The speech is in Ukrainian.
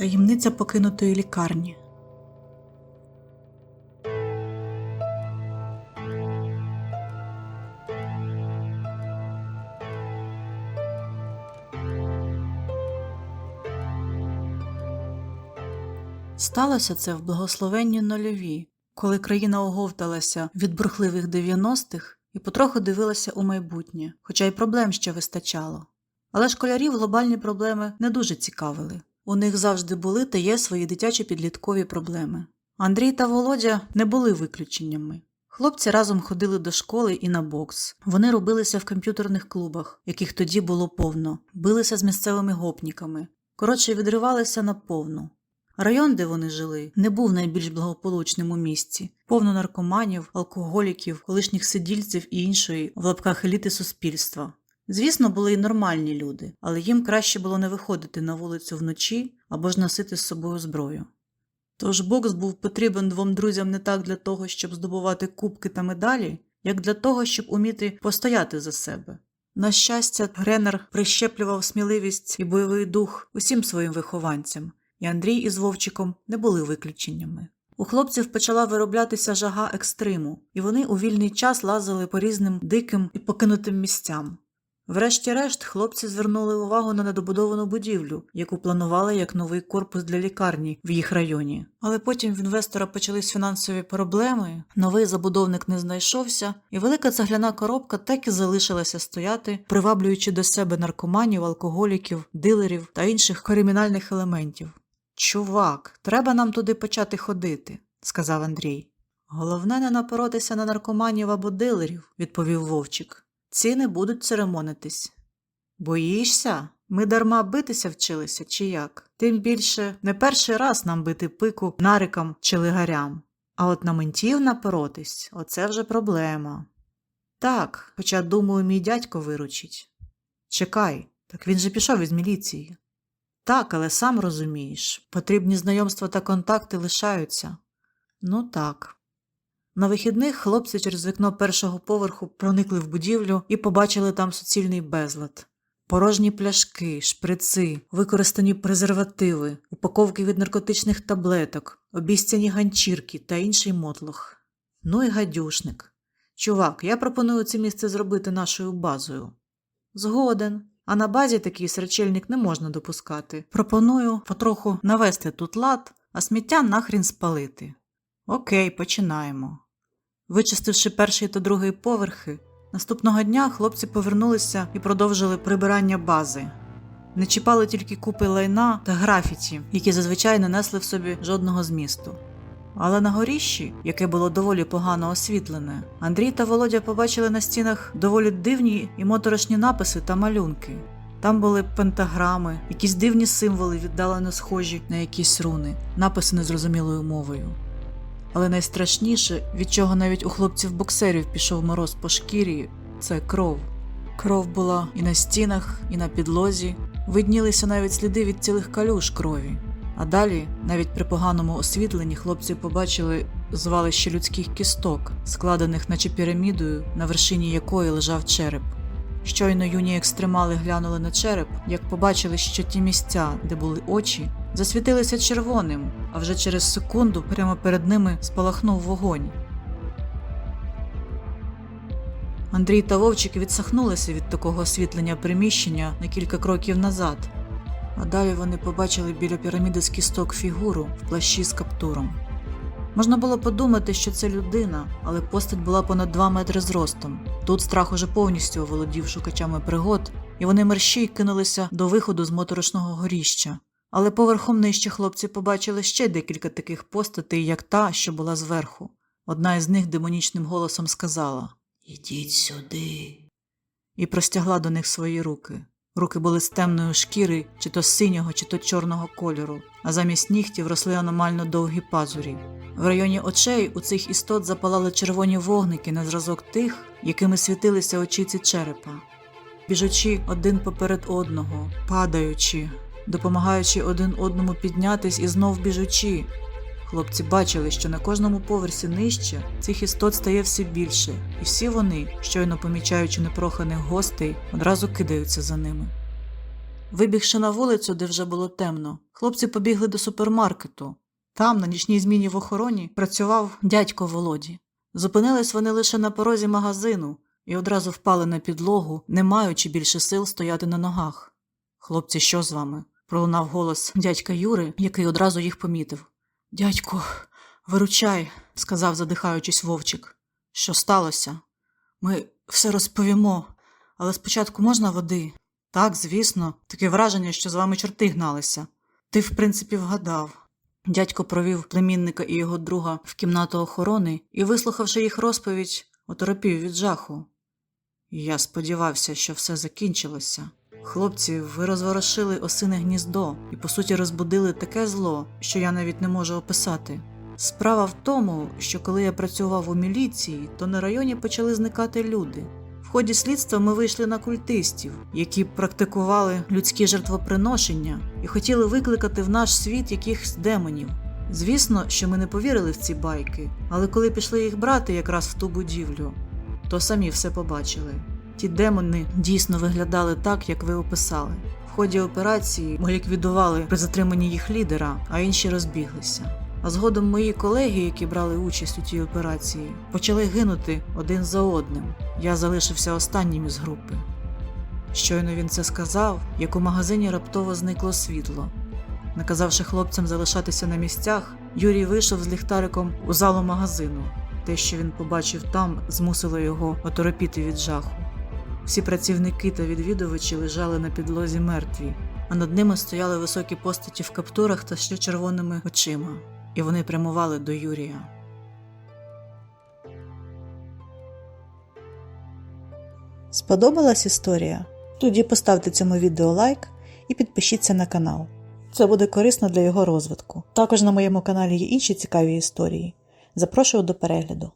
Таємниця покинутої лікарні. Сталося це в благословенні нульові, коли країна оговталася від бурхливих 90-х і потроху дивилася у майбутнє, хоча й проблем ще вистачало. Але школярів глобальні проблеми не дуже цікавили. У них завжди були та є свої дитячі підліткові проблеми. Андрій та Володя не були виключеннями. Хлопці разом ходили до школи і на бокс. Вони робилися в комп'ютерних клубах, яких тоді було повно, билися з місцевими гопніками. Коротше, відривалися на повну. Район, де вони жили, не був найбільш благополучним у місті, повно наркоманів, алкоголіків, колишніх сидільців і іншої в лапках еліти суспільства. Звісно, були й нормальні люди, але їм краще було не виходити на вулицю вночі або ж носити з собою зброю. Тож бокс був потрібен двом друзям не так для того, щоб здобувати кубки та медалі, як для того, щоб уміти постояти за себе. На щастя, Гренер прищеплював сміливість і бойовий дух усім своїм вихованцям, і Андрій із Вовчиком не були виключеннями. У хлопців почала вироблятися жага екстриму, і вони у вільний час лазили по різним диким і покинутим місцям. Врешті-решт, хлопці звернули увагу на недобудовану будівлю, яку планували як новий корпус для лікарні в їх районі. Але потім в інвестора почались фінансові проблеми, новий забудовник не знайшовся, і велика цегляна коробка так і залишилася стояти, приваблюючи до себе наркоманів, алкоголіків, дилерів та інших кримінальних елементів. Чувак, треба нам туди почати ходити, сказав Андрій. Головне не напоротися на наркоманів або дилерів, відповів Вовчик. Ці не будуть церемонитись. Боїшся? Ми дарма битися вчилися, чи як? Тим більше не перший раз нам бити пику нарикам чи лигарям. А от на ментів напоротись оце вже проблема. Так, хоча, думаю, мій дядько виручить. Чекай, так він же пішов із міліції. Так, але сам розумієш, потрібні знайомства та контакти лишаються. Ну так. На вихідних хлопці через вікно першого поверху проникли в будівлю і побачили там суцільний безлад. Порожні пляшки, шприци, використані презервативи, упаковки від наркотичних таблеток, обіцяні ганчірки та інший мотлох. Ну і гадюшник. Чувак, я пропоную це місце зробити нашою базою. Згоден. А на базі такий сречельник не можна допускати. Пропоную потроху навести тут лад, а сміття нахрін спалити. Окей, починаємо. Вичистивши перший та другий поверхи, наступного дня хлопці повернулися і продовжили прибирання бази. Не чіпали тільки купи лайна та графіті, які зазвичай не несли в собі жодного змісту. Але на горіщі, яке було доволі погано освітлене, Андрій та Володя побачили на стінах доволі дивні і моторошні написи та малюнки. Там були пентаграми, якісь дивні символи, віддалено схожі на якісь руни, написи незрозумілою мовою. Але найстрашніше, від чого навіть у хлопців боксерів пішов мороз по шкірі, це кров. Кров була і на стінах, і на підлозі, виднілися навіть сліди від цілих калюж крові. А далі, навіть при поганому освітленні, хлопці побачили звалище людських кісток, складених наче пірамідою, на вершині якої лежав череп. Щойно юні екстремали глянули на череп, як побачили, що ті місця, де були очі, засвітилися червоним, а вже через секунду прямо перед ними спалахнув вогонь. Андрій та Вовчик відсахнулися від такого освітлення приміщення на кілька кроків назад, а далі вони побачили біля піраміди з кісток фігуру в плащі з каптуром. Можна було подумати, що це людина, але постать була понад 2 метри зростом. Тут страх уже повністю оволодів шукачами пригод, і вони мерщій кинулися до виходу з моторошного горіща. Але поверхом нижче хлопці побачили ще декілька таких постатей, як та, що була зверху. Одна із них демонічним голосом сказала Ідіть сюди. І простягла до них свої руки. Руки були з темної шкіри, чи то синього, чи то чорного кольору, а замість нігтів росли аномально довгі пазурі. В районі очей у цих істот запалали червоні вогники на зразок тих, якими світилися очіці черепа, біжучи один поперед одного, падаючи, допомагаючи один одному піднятись і знов біжучи. Хлопці бачили, що на кожному поверсі нижче цих істот стає все більше, і всі вони, щойно помічаючи непроханих гостей, одразу кидаються за ними. Вибігши на вулицю, де вже було темно, хлопці побігли до супермаркету. Там, на нічній зміні в охороні, працював дядько Володі. Зупинились вони лише на порозі магазину і одразу впали на підлогу, не маючи більше сил стояти на ногах. Хлопці, що з вами? пролунав голос дядька Юри, який одразу їх помітив. Дядько, виручай, сказав, задихаючись вовчик. Що сталося? Ми все розповімо, але спочатку можна води? Так, звісно, таке враження, що з вами чорти гналися. Ти, в принципі, вгадав. Дядько провів племінника і його друга в кімнату охорони і, вислухавши їх розповідь, оторопів від жаху. Я сподівався, що все закінчилося. Хлопці, ви розворошили осине гніздо і, по суті, розбудили таке зло, що я навіть не можу описати. Справа в тому, що коли я працював у міліції, то на районі почали зникати люди. В ході слідства ми вийшли на культистів, які практикували людські жертвоприношення і хотіли викликати в наш світ якихось демонів. Звісно, що ми не повірили в ці байки, але коли пішли їх брати якраз в ту будівлю, то самі все побачили. Ті демони дійсно виглядали так, як ви описали. В ході операції ми ліквідували при затриманні їх лідера, а інші розбіглися. А згодом мої колеги, які брали участь у тій операції, почали гинути один за одним. Я залишився останнім із групи. Щойно він це сказав, як у магазині раптово зникло світло. Наказавши хлопцям залишатися на місцях, Юрій вийшов з ліхтариком у залу магазину. Те, що він побачив там, змусило його оторопіти від жаху. Всі працівники та відвідувачі лежали на підлозі мертві, а над ними стояли високі постаті в каптурах та ще червоними очима, і вони прямували до Юрія. Сподобалась історія? Тоді поставте цьому відео лайк і підпишіться на канал. Це буде корисно для його розвитку. Також на моєму каналі є інші цікаві історії. Запрошую до перегляду.